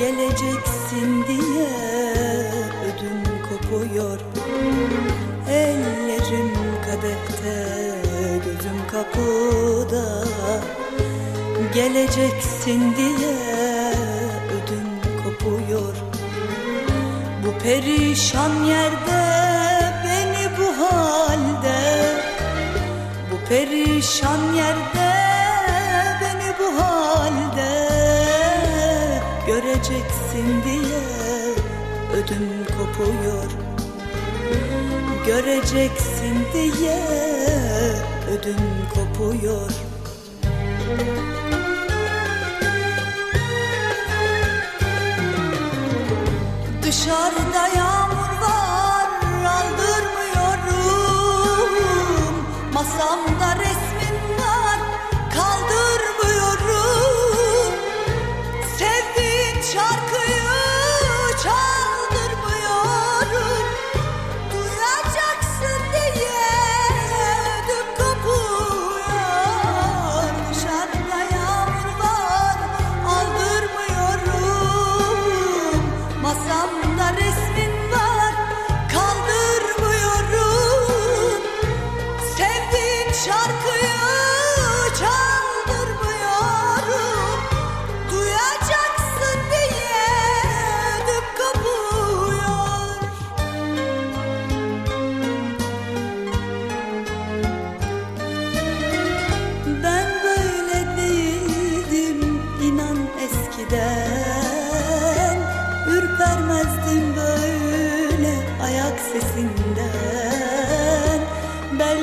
Geleceksin diye ödüm kopuyor. Ellerim kadehte gözüm kapıda. Geleceksin diye ödüm kopuyor. Bu perişan yerde beni bu halde. Bu perişan yerde Göreceksin diye ödüm kopuyor. Göreceksin diye ödüm kopuyor. Dışarıda yağmur var aldırmıyorum. Masamda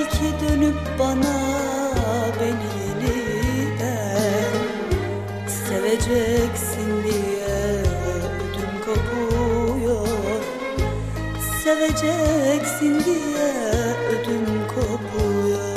Belki dönüp bana beni yeniden Seveceksin diye ödüm kopuyor. Seveceksin diye ödüm kopuyor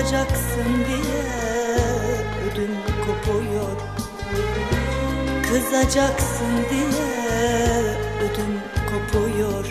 Kızacaksın diye ödüm kopuyor. Kızacaksın diye ödüm kopuyor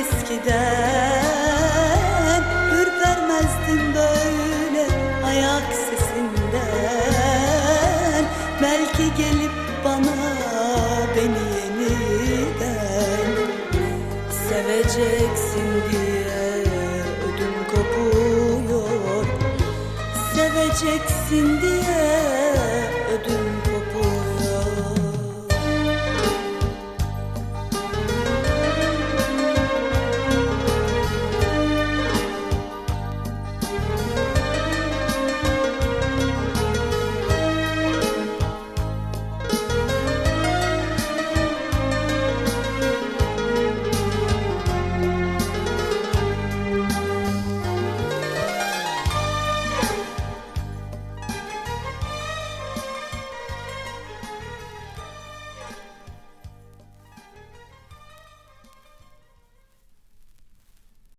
eskiden. Ürpermezdim böyle ayak sesinden. Belki gelip bana beni yeniden Seveceksin diye ödüm kopuyor. Seveceksin diye